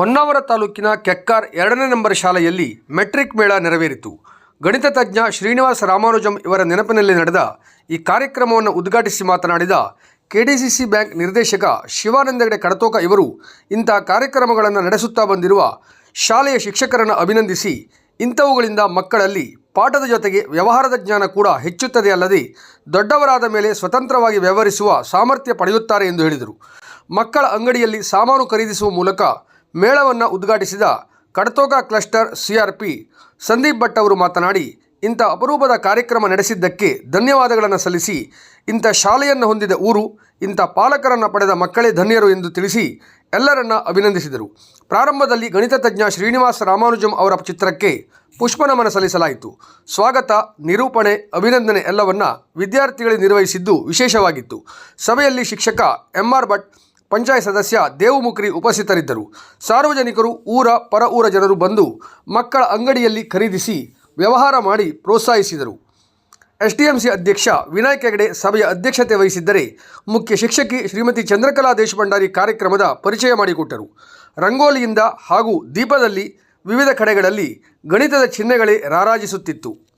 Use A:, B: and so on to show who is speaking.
A: ಹೊನ್ನಾವರ ತಾಲೂಕಿನ ಕೆಕ್ಕಾರ್ ಎರಡನೇ ನಂಬರ್ ಶಾಲೆಯಲ್ಲಿ ಮೆಟ್ರಿಕ್ ಮೇಳ ನೆರವೇರಿತು. ಗಣಿತ ತಜ್ಞ ಶ್ರೀನಿವಾಸ ರಾಮಾನುಜಂ ಇವರ ನೆನಪಿನಲ್ಲಿ ನಡೆದ ಈ ಕಾರ್ಯಕ್ರಮವನ್ನು ಉದ್ಘಾಟಿಸಿ ಮಾತನಾಡಿದ ಕೆಡಿಸಿಸಿ ಬ್ಯಾಂಕ್ ನಿರ್ದೇಶಕ ಶಿವಾನಂದಗಡೆ ಕಡತೋಕ ಇವರು, ಇಂತಹ ಕಾರ್ಯಕ್ರಮಗಳನ್ನು ನಡೆಸುತ್ತಾ ಬಂದಿರುವ ಶಾಲೆಯ ಶಿಕ್ಷಕರನ್ನು ಅಭಿನಂದಿಸಿ, ಇಂಥವುಗಳಿಂದ ಮಕ್ಕಳಲ್ಲಿ ಪಾಠದ ಜೊತೆಗೆ ವ್ಯವಹಾರದ ಜ್ಞಾನ ಕೂಡ ಹೆಚ್ಚುತ್ತದೆ ಅಲ್ಲದೆ ದೊಡ್ಡವರಾದ ಮೇಲೆ ಸ್ವತಂತ್ರವಾಗಿ ವ್ಯವಹರಿಸುವ ಸಾಮರ್ಥ್ಯ ಪಡೆಯುತ್ತಾರೆ ಎಂದು ಹೇಳಿದರು. ಮಕ್ಕಳ ಅಂಗಡಿಯಲ್ಲಿ ಸಾಮಾನು ಖರೀದಿಸುವ ಮೂಲಕ ಮೇಳವನ್ನು ಉದ್ಘಾಟಿಸಿದ ಕಡತೋಕ ಕ್ಲಸ್ಟರ್ ಸಿಆರ್ಪಿ ಸಂದೀಪ್ ಭಟ್ ಅವರು ಮಾತನಾಡಿ, ಇಂಥ ಅಪರೂಪದ ಕಾರ್ಯಕ್ರಮ ನಡೆಸಿದ್ದಕ್ಕೆ ಧನ್ಯವಾದಗಳನ್ನು ಸಲ್ಲಿಸಿ, ಇಂಥ ಶಾಲೆಯನ್ನು ಹೊಂದಿದ ಊರು, ಇಂಥ ಪಾಲಕರನ್ನು ಪಡೆದ ಮಕ್ಕಳೇ ಧನ್ಯರು ಎಂದು ತಿಳಿಸಿ ಎಲ್ಲರನ್ನ ಅಭಿನಂದಿಸಿದರು. ಪ್ರಾರಂಭದಲ್ಲಿ ಗಣಿತ ತಜ್ಞ ಶ್ರೀನಿವಾಸ ರಾಮಾನುಜಂ ಅವರ ಚಿತ್ರಕ್ಕೆ ಪುಷ್ಪನಮನ ಸಲ್ಲಿಸಲಾಯಿತು. ಸ್ವಾಗತ, ನಿರೂಪಣೆ, ಅಭಿನಂದನೆ ಎಲ್ಲವನ್ನ ವಿದ್ಯಾರ್ಥಿಗಳೇ ನಿರ್ವಹಿಸಿದ್ದು ವಿಶೇಷವಾಗಿತ್ತು. ಸಭೆಯಲ್ಲಿ ಶಿಕ್ಷಕ ಎಂಆರ್ ಭಟ್ ಪಂಚಾಯತ್ ಸದಸ್ಯ ದೇವುಮುಖ್ರಿ ಉಪಸ್ಥಿತರಿದ್ದರು. ಸಾರ್ವಜನಿಕರು ಊರ, ಪರ ಊರ ಜನರು ಬಂದು ಮಕ್ಕಳ ಅಂಗಡಿಯಲ್ಲಿ ಖರೀದಿಸಿ ವ್ಯವಹಾರ ಮಾಡಿ ಪ್ರೋತ್ಸಾಹಿಸಿದರು. ಎಸ್ಡಿಎಂಸಿ ಅಧ್ಯಕ್ಷ ವಿನಾಯಕ್ ಹೆಗಡೆ ಸಭೆಯ ಅಧ್ಯಕ್ಷತೆ ವಹಿಸಿದ್ದರೆ ಮುಖ್ಯ ಶಿಕ್ಷಕಿ ಶ್ರೀಮತಿ ಚಂದ್ರಕಲಾ ದೇಶಭಂಡಾರಿ ಕಾರ್ಯಕ್ರಮದ ಪರಿಚಯ ಮಾಡಿಕೊಟ್ಟರು. ರಂಗೋಲಿಯಿಂದ ಹಾಗೂ ದೀಪದಲ್ಲಿ ವಿವಿಧ ಕಡೆಗಳಲ್ಲಿ ಗಣಿತದ ಚಿಹ್ನೆಗಳೇ ರಾರಾಜಿಸುತ್ತಿತ್ತು.